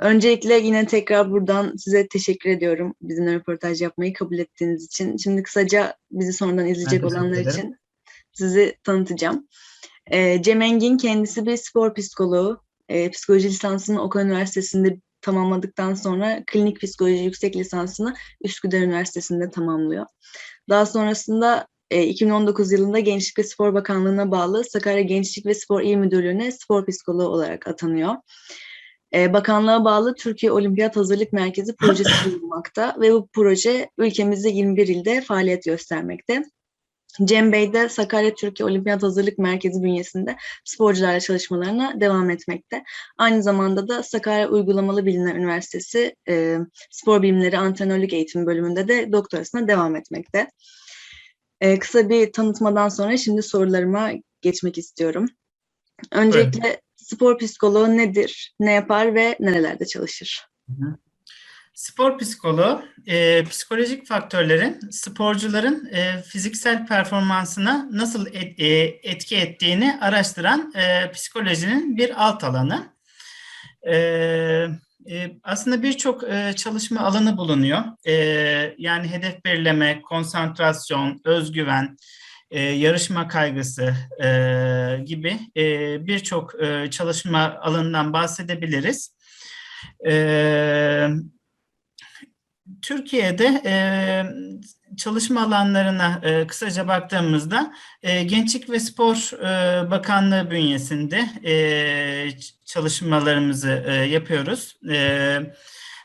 öncelikle yine tekrar buradan size teşekkür ediyorum bizimle röportaj yapmayı kabul ettiğiniz için. Şimdi kısaca bizi sonradan izleyecek olanlar için sizi tanıtacağım. Ee, Cem Engin kendisi bir spor psikoloğu. Ee, psikoloji lisansını Okan Üniversitesi'nde tamamladıktan sonra klinik psikoloji yüksek lisansını Üsküdar Üniversitesi'nde tamamlıyor. Daha sonrasında e, 2019 yılında Gençlik ve Spor Bakanlığı'na bağlı Sakarya Gençlik ve Spor İl Müdürlüğü'ne spor psikoloğu olarak atanıyor. E, Bakanlığa bağlı Türkiye Olimpiyat Hazırlık Merkezi projesi bulunmakta ve bu proje ülkemizde 21 ilde faaliyet göstermekte. Cem Bey de Sakarya Türkiye Olimpiyat Hazırlık Merkezi bünyesinde sporcularla çalışmalarına devam etmekte. Aynı zamanda da Sakarya Uygulamalı Bilimler Üniversitesi e, Spor Bilimleri Antrenörlük Eğitimi bölümünde de doktorasına devam etmekte. E, kısa bir tanıtmadan sonra şimdi sorularıma geçmek istiyorum. Öncelikle spor psikoloğu nedir, ne yapar ve nerelerde çalışır? Spor psikoloğu, e, psikolojik faktörlerin sporcuların e, fiziksel performansına nasıl et- e, etki ettiğini araştıran e, psikolojinin bir alt alanı. E, e, aslında birçok e, çalışma alanı bulunuyor. E, yani hedef belirleme, konsantrasyon, özgüven, e, yarışma kaygısı e, gibi e, birçok e, çalışma alanından bahsedebiliriz. E, Türkiye'de e, çalışma alanlarına e, kısaca baktığımızda e, Gençlik ve Spor e, Bakanlığı bünyesinde e, çalışmalarımızı e, yapıyoruz. E,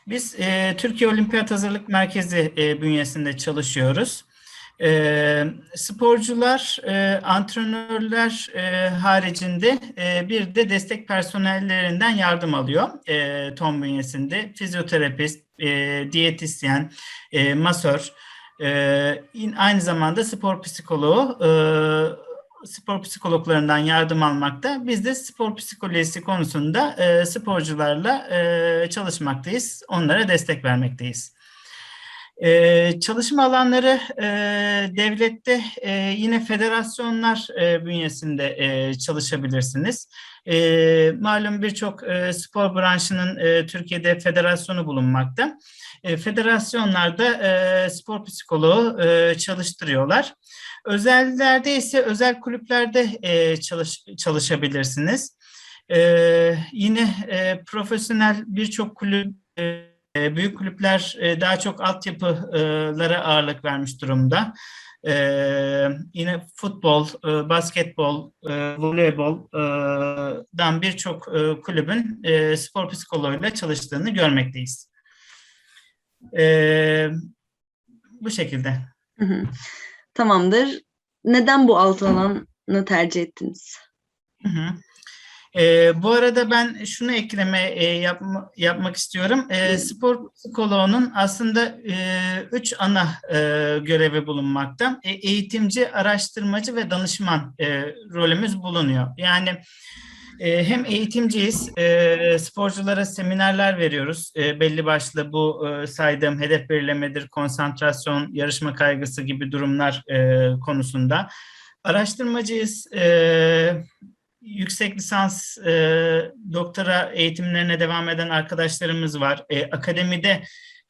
biz e, Türkiye Olimpiyat Hazırlık Merkezi e, bünyesinde çalışıyoruz. E, sporcular, e, antrenörler e, haricinde e, bir de destek personellerinden yardım alıyor e, TOM bünyesinde. Fizyoterapist, e, diyetisyen, e, masör, e, in- aynı zamanda spor psikoloğu, e, spor psikologlarından yardım almakta. Biz de spor psikolojisi konusunda e, sporcularla e, çalışmaktayız, onlara destek vermekteyiz. Ee, çalışma alanları e, devlette e, yine federasyonlar e, bünyesinde e, çalışabilirsiniz. E, malum birçok e, spor branşının e, Türkiye'de federasyonu bulunmakta. E, federasyonlarda e, spor psikoloğu e, çalıştırıyorlar. Özellerde ise özel kulüplerde e, çalış, çalışabilirsiniz. E, yine e, profesyonel birçok kulüp e, Büyük kulüpler e, daha çok altyapılara ağırlık vermiş durumda. E, yine futbol, e, basketbol, e, voleyboldan birçok e, kulübün e, spor psikoloğuyla çalıştığını görmekteyiz. E, bu şekilde. Hı hı. Tamamdır. Neden bu alt alanı tercih ettiniz? Hı hı. Ee, bu arada ben şunu ekleme e, yapma- yapmak istiyorum. Ee, spor psikoloğunun aslında e, üç ana e, görevi bulunmakta. E, eğitimci, araştırmacı ve danışman e, rolümüz bulunuyor. Yani e, hem eğitimciyiz, e, sporculara seminerler veriyoruz. E, belli başlı bu e, saydığım hedef belirlemedir, konsantrasyon, yarışma kaygısı gibi durumlar e, konusunda. Araştırmacıyız. E, yüksek lisans e, doktora eğitimlerine devam eden arkadaşlarımız var. E, akademide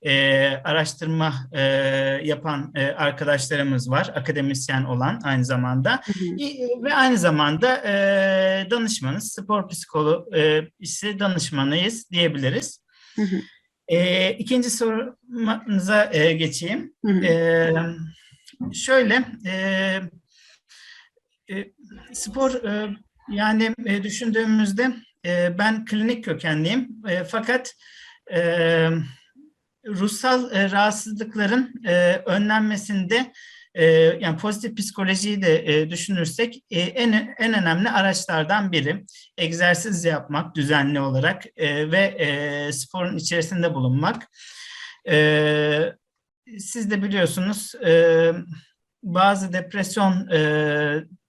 e, araştırma e, yapan e, arkadaşlarımız var. Akademisyen olan aynı zamanda. Hı hı. İ- Ve aynı zamanda e, danışmanız, spor psikoloğu e, danışmanıyız diyebiliriz. Hı hı. E, ikinci sorunuza e, geçeyim. Hı hı. Ee, şöyle e, e, spor e, yani e, düşündüğümüzde e, ben klinik kökenliyim E, fakat e, ruhsal e, rahatsızlıkların e, önlenmesinde e, yani pozitif psikolojiyi de e, düşünürsek e, en en önemli araçlardan biri egzersiz yapmak düzenli olarak e, ve e, sporun içerisinde bulunmak. E, siz de biliyorsunuz e, bazı depresyon e,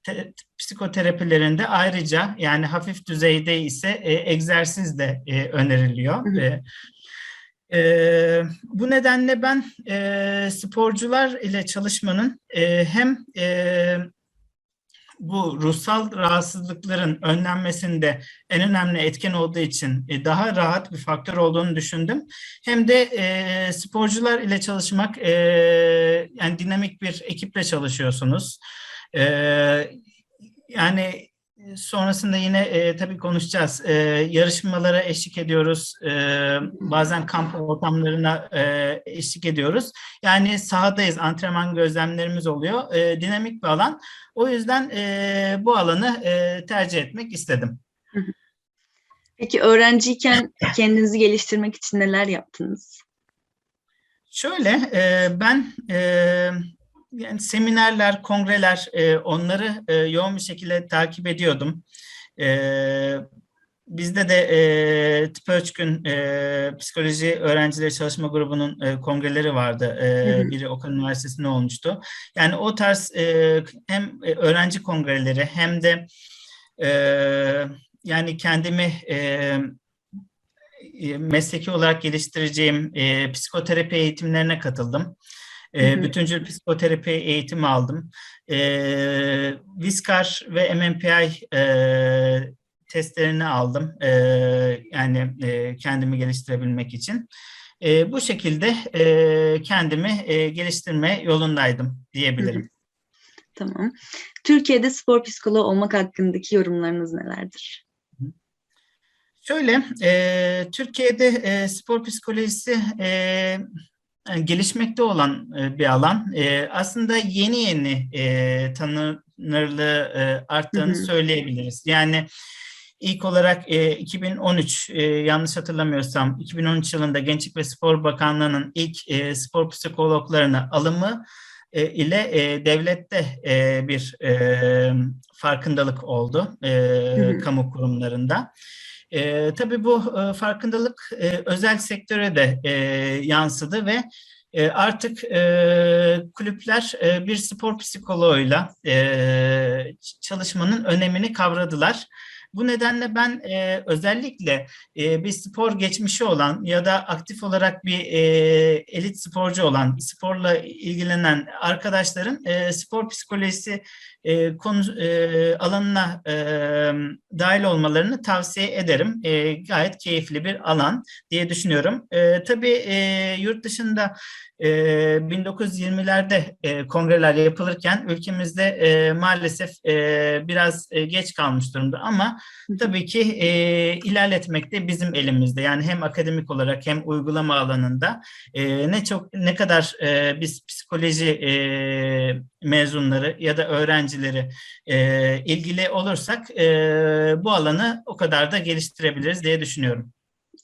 te- psikoterapilerinde ayrıca yani hafif düzeyde ise e, egzersiz de e, öneriliyor. Hı hı. E, e, bu nedenle ben e, sporcular ile çalışmanın e, hem e, bu ruhsal rahatsızlıkların önlenmesinde en önemli etken olduğu için e, daha rahat bir faktör olduğunu düşündüm. Hem de e, sporcular ile çalışmak, e, yani dinamik bir ekiple çalışıyorsunuz. E, yani sonrasında yine e, tabii konuşacağız. E, yarışmalara eşlik ediyoruz. E, bazen kamp ortamlarına e, eşlik ediyoruz. Yani sahadayız, antrenman gözlemlerimiz oluyor. E, dinamik bir alan. O yüzden e, bu alanı e, tercih etmek istedim. Peki öğrenciyken kendinizi geliştirmek için neler yaptınız? Şöyle, e, ben e, yani seminerler, kongreler e, onları e, yoğun bir şekilde takip ediyordum. E, bizde de e, Tıp Ölçkün e, Psikoloji Öğrencileri Çalışma Grubu'nun e, kongreleri vardı. E, Hı hı. biri Okan Üniversitesi'nde olmuştu. Yani o tarz e, hem e, öğrenci kongreleri hem de e, yani kendimi e, e, mesleki olarak geliştireceğim e, psikoterapi eğitimlerine katıldım. E, Hı hı. bütüncül psikoterapi eğitimi aldım. E, Viskar ve MMPI e, testlerini aldım. E, yani e, kendimi geliştirebilmek için. E, bu şekilde e, kendimi e, geliştirme yolundaydım diyebilirim. Tamam. Türkiye'de spor psikoloğu olmak hakkındaki yorumlarınız nelerdir? Şöyle, e, Türkiye'de e, spor psikolojisi e, gelişmekte olan e, bir alan. E, aslında yeni yeni e, tanınırlığı e, arttığını Hı hı. söyleyebiliriz. Yani ilk olarak e, 2013 e, yanlış hatırlamıyorsam 2013 yılında Gençlik ve Spor Bakanlığı'nın ilk e, spor psikologlarına alımı e, ile e, devlette e, bir e, farkındalık oldu e, hı. kamu kurumlarında. E, tabii bu e, farkındalık e, özel sektöre de e, yansıdı ve e, artık e, kulüpler e, bir spor psikoloğuyla e, çalışmanın önemini kavradılar. Bu nedenle ben e, özellikle e, bir spor geçmişi olan ya da aktif olarak bir e, elit sporcu olan, sporla ilgilenen arkadaşların e, spor psikolojisi e, konu e, alanına e, dahil olmalarını tavsiye ederim. E, gayet keyifli bir alan diye düşünüyorum. E, tabii e, yurt dışında e, 1920'lerde e, kongreler yapılırken ülkemizde e, maalesef e, biraz e, geç kalmış durumda ama tabii ki e, ilerletmek de bizim elimizde. Yani hem akademik olarak hem uygulama alanında e, ne çok ne kadar e, biz psikoloji e, mezunları ya da öğrencileri e, ilgili olursak e, bu alanı o kadar da geliştirebiliriz diye düşünüyorum.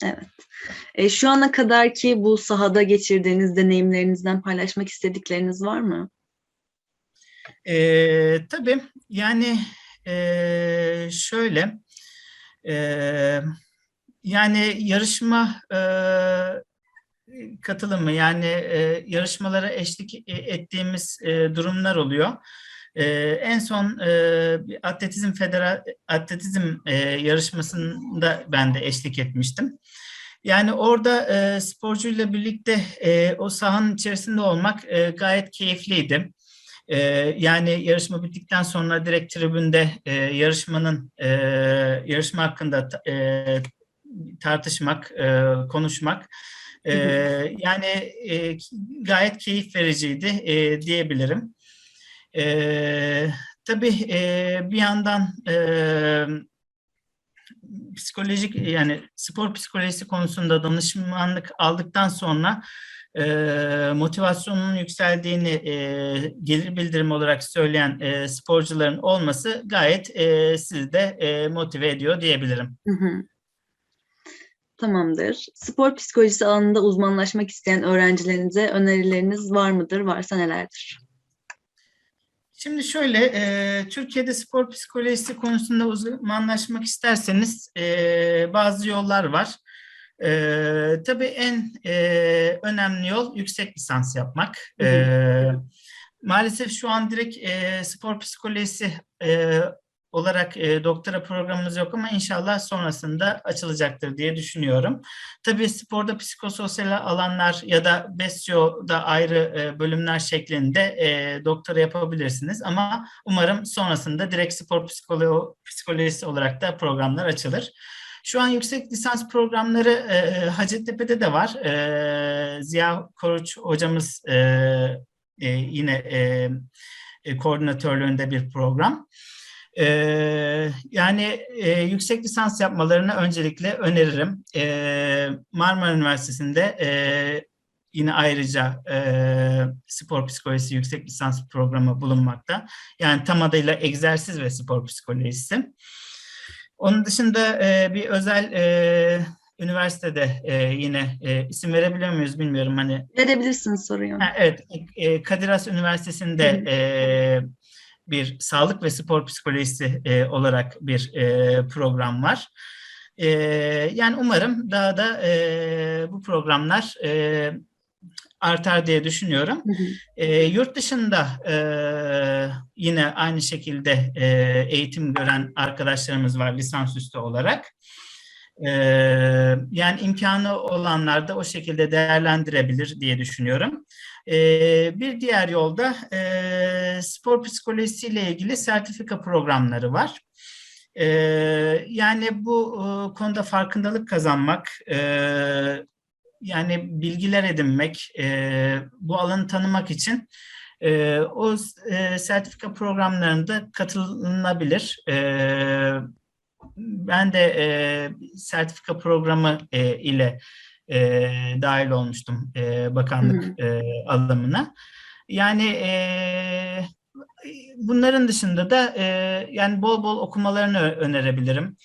Evet. E, şu ana kadar ki bu sahada geçirdiğiniz deneyimlerinizden paylaşmak istedikleriniz var mı? E, tabii yani e, şöyle e, yani yarışma e, katılımı yani e, yarışmalara eşlik e- ettiğimiz e, durumlar oluyor. E, en son e, atletizm federa atletizm e, yarışmasında ben de eşlik etmiştim. Yani orada e, sporcuyla birlikte e, o sahanın içerisinde olmak e, gayet keyifliydi. E, yani yarışma bittikten sonra direkt tribünde e, yarışmanın e, yarışma hakkında e, tartışmak, e, konuşmak e, yani e, gayet keyif vericiydi e, diyebilirim. E, tabii e, bir yandan e, psikolojik yani spor psikolojisi konusunda danışmanlık aldıktan sonra e, motivasyonunun yükseldiğini e, gelir bildirimi olarak söyleyen e, sporcuların olması gayet e, sizi de e, motive ediyor diyebilirim. Hı hı. Tamamdır. Spor psikolojisi alanında uzmanlaşmak isteyen öğrencilerinize önerileriniz var mıdır? Varsa nelerdir? Şimdi şöyle, e, Türkiye'de spor psikolojisi konusunda uzmanlaşmak isterseniz e, bazı yollar var. E, tabii en e, önemli yol yüksek lisans yapmak. Hı hı. E, maalesef şu an direkt e, spor psikolojisi e, olarak e, doktora programımız yok ama inşallah sonrasında açılacaktır diye düşünüyorum. Tabii sporda psikososyal alanlar ya da BESYO'da ayrı e, bölümler şeklinde e, doktora yapabilirsiniz ama umarım sonrasında direkt spor psikolo psikolojisi olarak da programlar açılır. Şu an yüksek lisans programları e, Hacettepe'de de var. E, Ziya Koruç hocamız e, e, yine e, e, koordinatörlüğünde bir program. E, yani e, yüksek lisans yapmalarını öncelikle öneririm. E, Marmara Üniversitesi'nde e, yine ayrıca e, spor psikolojisi yüksek lisans programı bulunmakta. Yani tam adıyla egzersiz ve spor psikolojisi. Onun dışında e, bir özel e, üniversitede e, yine e, isim verebiliyor muyuz bilmiyorum hani. Verebilirsiniz soruyu. Ha, evet, e, Kadir Has Üniversitesi'nde e, bir sağlık ve spor psikolojisi e, olarak bir e, program var. E, yani umarım daha da e, bu programlar e, artar diye düşünüyorum. Hı hı. E, yurt dışında e, yine aynı şekilde e, eğitim gören arkadaşlarımız var lisansüstü olarak. E, yani imkanı olanlar da o şekilde değerlendirebilir diye düşünüyorum. E, bir diğer yolda e, spor psikolojisiyle ilgili sertifika programları var. E, yani bu e, konuda farkındalık kazanmak, e, yani bilgiler edinmek, e, bu alanı tanımak için e, o e, sertifika programlarında katılınabilir. E, ben de e, sertifika programı e, ile e, dahil olmuştum e, bakanlık e, alımına. Yani e, bunların dışında da e, yani bol bol okumalarını önerebilirim.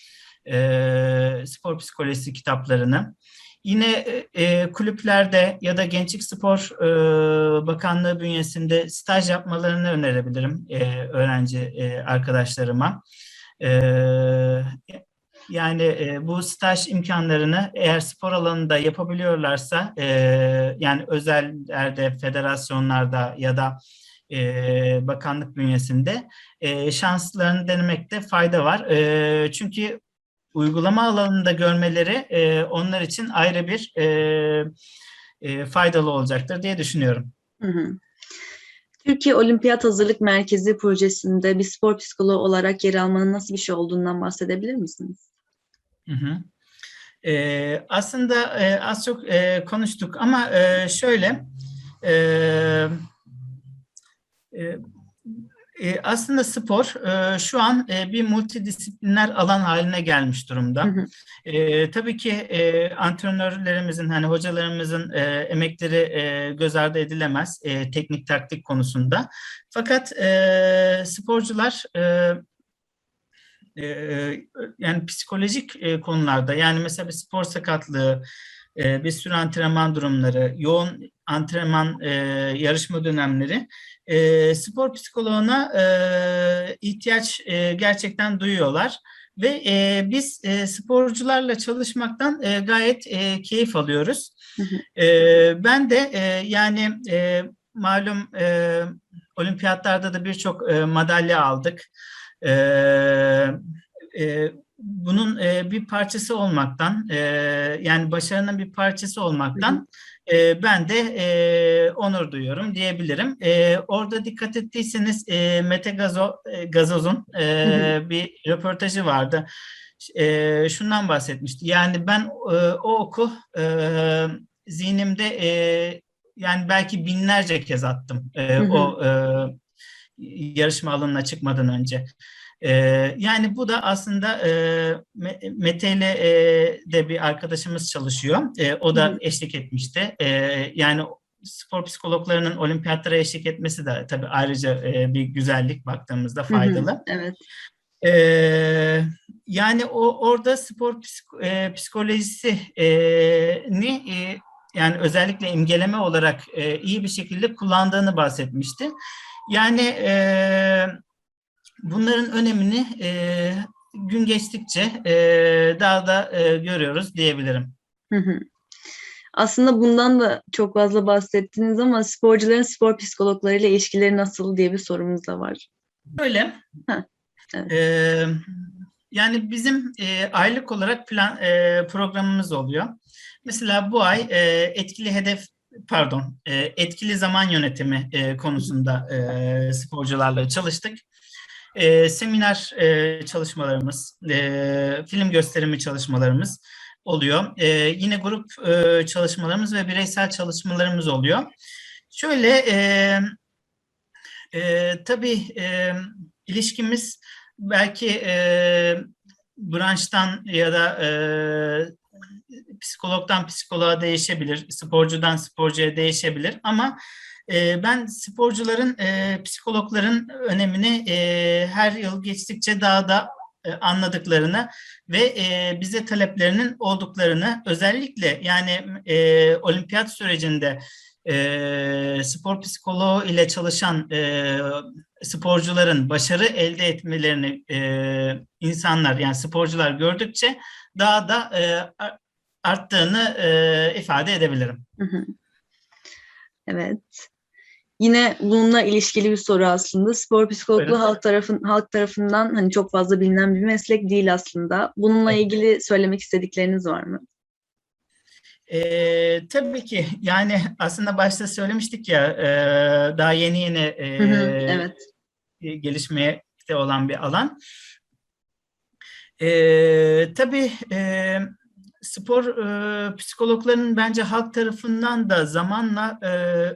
E, spor psikolojisi kitaplarını. Yine e, kulüplerde ya da Gençlik Spor e, Bakanlığı bünyesinde staj yapmalarını önerebilirim e, öğrenci e, arkadaşlarıma. E, yani e, bu staj imkanlarını eğer spor alanında yapabiliyorlarsa, e, yani özellerde, federasyonlarda ya da e, bakanlık bünyesinde e, şanslarını denemekte fayda var. E, çünkü uygulama alanında görmeleri e, onlar için ayrı bir e, e, faydalı olacaktır diye düşünüyorum. Hı hı. Türkiye Olimpiyat Hazırlık Merkezi projesinde bir spor psikoloğu olarak yer almanın nasıl bir şey olduğundan bahsedebilir misiniz? Hı hı. E, aslında e, az çok e, konuştuk ama e, şöyle e, e, e, aslında spor e, şu an e, bir multidisipliner alan haline gelmiş durumda. Hı hı. E, tabii ki e, antrenörlerimizin, hani hocalarımızın e, emekleri e, göz ardı edilemez e, teknik taktik konusunda. Fakat e, sporcular e, e, yani psikolojik e, konularda, yani mesela bir spor sakatlığı, e, bir sürü antrenman durumları, yoğun antrenman e, yarışma dönemleri e, spor psikoloğuna e, ihtiyaç e, gerçekten duyuyorlar ve e, biz e, sporcularla çalışmaktan e, gayet e, keyif alıyoruz. Hı hı. E, ben de e, yani e, malum e, olimpiyatlarda da birçok e, madalya aldık. E, e, bunun e, bir parçası olmaktan, e, yani başarının bir parçası olmaktan e, ben de e, onur duyuyorum diyebilirim. E, orada dikkat ettiyseniz e, Mete Gazo, e, Gazoz'un e, bir röportajı vardı. E, şundan bahsetmişti. Yani ben e, o oku e, zihnimde e, yani belki binlerce kez attım e, o e, yarışma alanına çıkmadan önce. E, yani bu da aslında e, Me- Mete ile e, de bir arkadaşımız çalışıyor. E, o Hı da hı. eşlik etmişti. E, yani spor psikologlarının olimpiyatlara eşlik etmesi de tabii ayrıca e, bir güzellik baktığımızda Hı hı. faydalı. Evet. Ee, yani o orada spor psiko- e, psikolojisini e, yani özellikle imgeleme olarak e, iyi bir şekilde kullandığını bahsetmişti. Yani e, bunların önemini e, gün geçtikçe e, daha da e, görüyoruz diyebilirim. Hı hı. Aslında bundan da çok fazla bahsettiniz ama sporcuların spor psikologlarıyla ilişkileri nasıl diye bir sorumuz da var. Böyle. Heh. Evet. Ee, yani bizim e, aylık olarak plan e, programımız oluyor. Mesela bu ay e, etkili hedef pardon e, etkili zaman yönetimi e, konusunda e, sporcularla çalıştık. E, seminer e, çalışmalarımız, e, film gösterimi çalışmalarımız oluyor. E, yine grup e, çalışmalarımız ve bireysel çalışmalarımız oluyor. Şöyle e, e, tabii e, ilişkimiz belki e, branştan ya da e, psikologdan psikoloğa değişebilir, sporcudan sporcuya değişebilir ama ben sporcuların, e, psikologların önemini e, her yıl geçtikçe daha da e, anladıklarını ve bize taleplerinin olduklarını özellikle yani olimpiyat sürecinde spor psikoloğu ile çalışan sporcuların başarı elde etmelerini insanlar yani sporcular gördükçe daha da arttığını ifade edebilirim. Evet. Yine bununla ilişkili bir soru aslında. Spor psikologluğu Buyurun. halk tarafın halk tarafından hani çok fazla bilinen bir meslek değil aslında. Bununla Evet. ilgili söylemek istedikleriniz var mı? E, tabii ki yani aslında başta söylemiştik ya e, daha yeni yeni e, Hı hı, evet. gelişmeye de olan bir alan. E, tabii e, spor e, psikologlarının bence halk tarafından da zamanla e,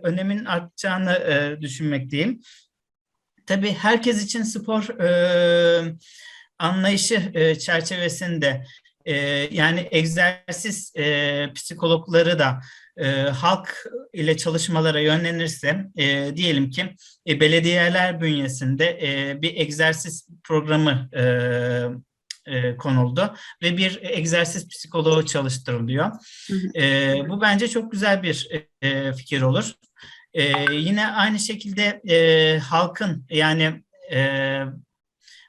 önemin artacağını e, düşünmekteyim. Tabii herkes için spor e, anlayışı e, çerçevesinde e, yani egzersiz e, psikologları da e, halk ile çalışmalara yönlenirse e, diyelim ki e, belediyeler bünyesinde e, bir egzersiz programı e, e, konuldu ve bir egzersiz psikoloğu çalıştırılıyor. E, bu bence çok güzel bir e, fikir olur. E, yine aynı şekilde e, halkın yani e,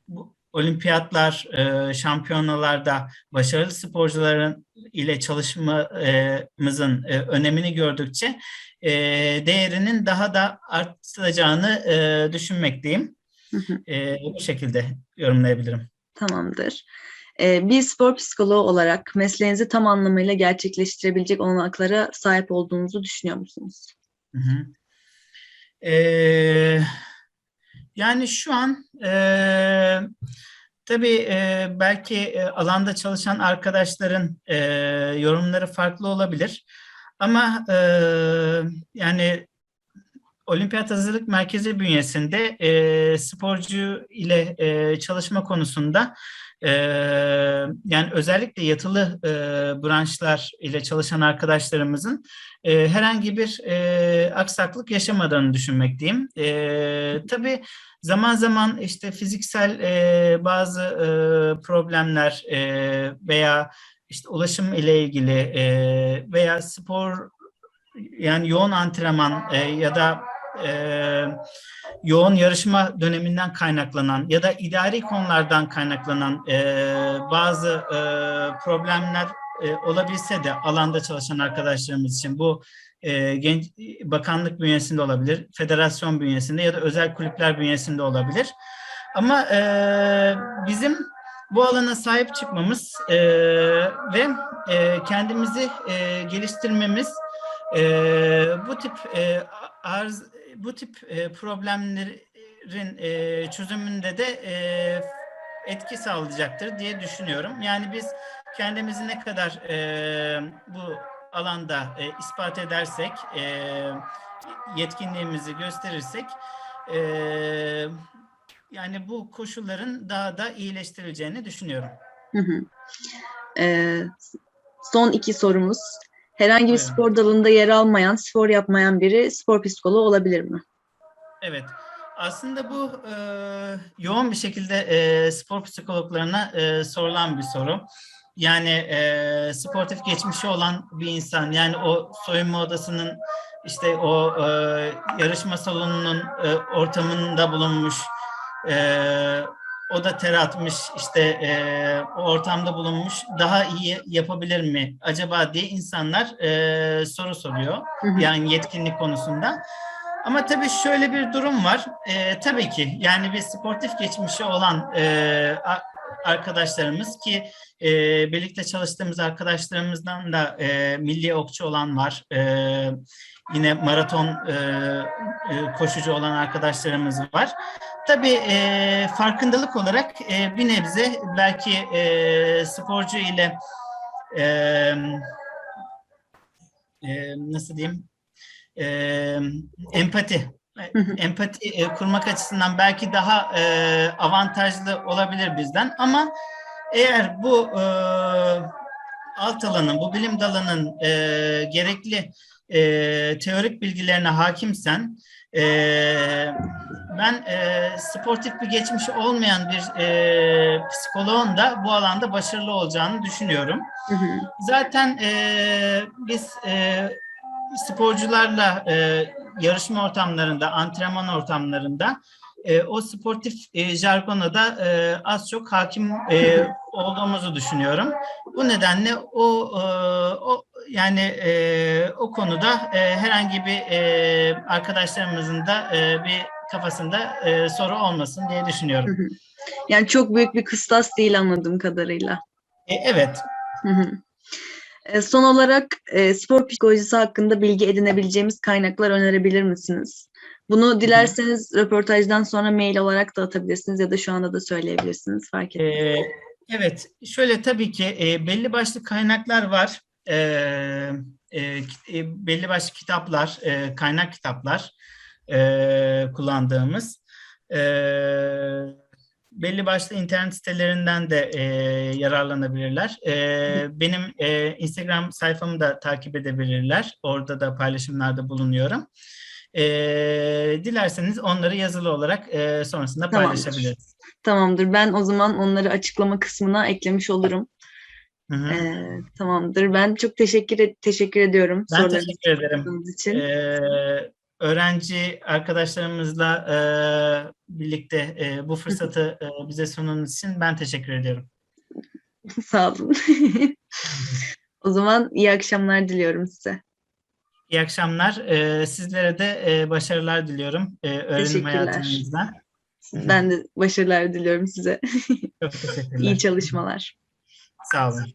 bu olimpiyatlar, e, şampiyonalarda başarılı sporcuların ile çalışmamızın e, önemini gördükçe e, değerinin daha da artacağını e, düşünmekteyim. E, bu şekilde yorumlayabilirim. Tamamdır. Ee, bir spor psikoloğu olarak mesleğinizi tam anlamıyla gerçekleştirebilecek olanaklara sahip olduğunuzu düşünüyor musunuz? Hı hı. Ee, yani şu an e, tabii e, belki e, alanda çalışan arkadaşların e, yorumları farklı olabilir. Ama e, yani Olimpiyat Hazırlık Merkezi bünyesinde e, sporcu ile e, çalışma konusunda e, yani özellikle yatılı e, branşlar ile çalışan arkadaşlarımızın e, herhangi bir e, aksaklık yaşamadığını düşünmekteyim. E, tabii zaman zaman işte fiziksel e, bazı e, problemler e, veya işte ulaşım ile ilgili e, veya spor yani yoğun antrenman e, ya da e, yoğun yarışma döneminden kaynaklanan ya da idari konulardan kaynaklanan e, bazı e, problemler e, olabilse de alanda çalışan arkadaşlarımız için bu e, genç bakanlık bünyesinde olabilir, federasyon bünyesinde ya da özel kulüpler bünyesinde olabilir. Ama e, bizim bu alana sahip çıkmamız e, ve e, kendimizi e, geliştirmemiz e, bu tip e, arz bu tip e, problemlerin e, çözümünde de e, etki sağlayacaktır diye düşünüyorum. Yani biz kendimizi ne kadar e, bu alanda e, ispat edersek, e, yetkinliğimizi gösterirsek, e, yani bu koşulların daha da iyileştirileceğini düşünüyorum. Hı hı. Ee, son iki sorumuz. Herhangi bir spor dalında yer almayan, spor yapmayan biri spor psikoloğu olabilir mi? Evet. Aslında bu e, yoğun bir şekilde e, spor psikologlarına e, sorulan bir soru. Yani e, sportif geçmişi olan bir insan, yani o soyunma odasının işte o e, yarışma salonunun e, ortamında bulunmuş, e, o da ter atmış, işte e, o ortamda bulunmuş, daha iyi yapabilir mi acaba diye insanlar e, soru soruyor. Yani yetkinlik konusunda. Ama tabii şöyle bir durum var. Ee, tabii ki yani bir sportif geçmişi olan e, arkadaşlarımız ki e, birlikte çalıştığımız arkadaşlarımızdan da e, milli okçu olan var. E, yine maraton e, e, koşucu olan arkadaşlarımız var. Tabii e, farkındalık olarak e, bir nebze belki e, sporcu ile e, e, nasıl diyeyim e, empati. Empati e, kurmak açısından belki daha e, avantajlı olabilir bizden ama eğer bu e, alt alanın, bu bilim dalının e, gerekli e, teorik bilgilerine hakimsen e, ben e, sportif bir geçmişi olmayan bir e, psikoloğun da bu alanda başarılı olacağını düşünüyorum. Hı hı. Zaten e, biz e, sporcularla e, yarışma ortamlarında, antrenman ortamlarında e, o sportif e, jargona da e, az çok hakim e, olduğumuzu düşünüyorum. Bu nedenle o, e, o yani e, o konuda e, herhangi bir e, arkadaşlarımızın da e, bir kafasında e, soru olmasın diye düşünüyorum. Yani çok büyük bir kıstas değil anladığım kadarıyla. E, evet. Hı hı. E, Son olarak e, spor psikolojisi hakkında bilgi edinebileceğimiz kaynaklar önerebilir misiniz? Bunu dilerseniz röportajdan sonra mail olarak da atabilirsiniz ya da şu anda da söyleyebilirsiniz fark etmez. Ee, evet, şöyle tabii ki e, belli başlı kaynaklar var. Ee, e, e, belli başlı kitaplar, e, kaynak kitaplar e, kullandığımız. E, belli başlı internet sitelerinden de e, yararlanabilirler. E, benim e, Instagram sayfamı da takip edebilirler. Orada da paylaşımlarda bulunuyorum. E, dilerseniz onları yazılı olarak e, sonrasında Tamamdır. paylaşabiliriz. Tamamdır. Ben o zaman onları açıklama kısmına eklemiş olurum. Hı hı. E, tamamdır. Ben çok teşekkür teşekkür ediyorum Ben teşekkür ederim. için. Ee, öğrenci arkadaşlarımızla e, birlikte e, bu fırsatı e, bize sunduğunuz için ben teşekkür ediyorum. Sağ olun. O zaman iyi akşamlar diliyorum size. İyi akşamlar. Ee, sizlere de e, başarılar diliyorum e, öğrenim hayatınızda. Ben de başarılar diliyorum size. Çok teşekkürler. İyi çalışmalar. Sağ olun.